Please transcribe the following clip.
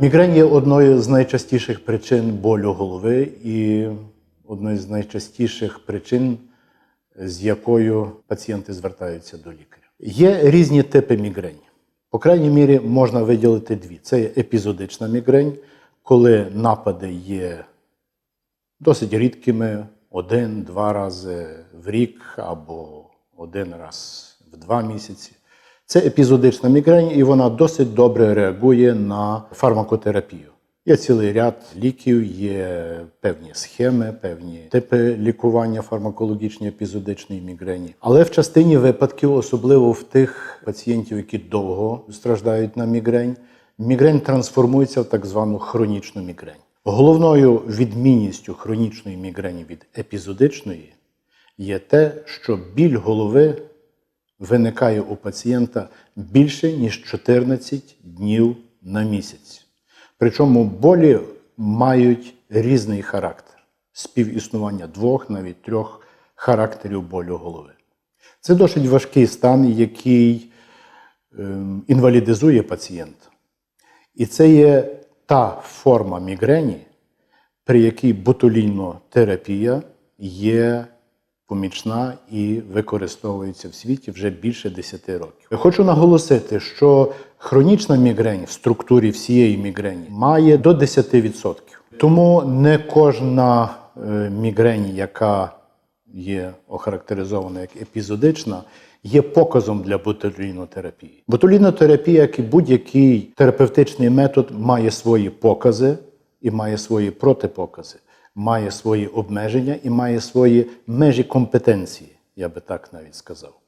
Мігрень є одною з найчастіших причин болю голови і одною з найчастіших причин, з якою пацієнти звертаються до лікаря. Є різні типи мігрені. По крайній мірі можна виділити дві: це є епізодична мігрень, коли напади є досить рідкими один-два рази в рік або один раз в два місяці. Це епізодична мігрень, і вона досить добре реагує на фармакотерапію. Є цілий ряд ліків, є певні схеми, певні типи лікування фармакологічної епізодичної мігрені. Але в частині випадків, особливо в тих пацієнтів, які довго страждають на мігрень, мігрень трансформується в так звану хронічну мігрень. Головною відмінністю хронічної мігрені від епізодичної є те, що біль голови виникає у пацієнта більше ніж 14 днів на місяць. Причому болі мають різний характер співіснування двох, навіть трьох характерів болю голови. Це досить важкий стан, який ем, інвалідизує пацієнта. І це є та форма мігрені, при якій ботулінотерапія є помічна і використовується в світі вже більше 10 років. Хочу наголосити, що хронічна мігрень в структурі всієї мігрені має до 10%. Тому не кожна е, мігрень, яка є охарактеризована як епізодична, є показом для ботулінотерапії. Ботулінотерапія, як і будь-який терапевтичний метод, має свої покази і має свої протипокази, має свої обмеження і має свої межі компетенції, я би так навіть сказав.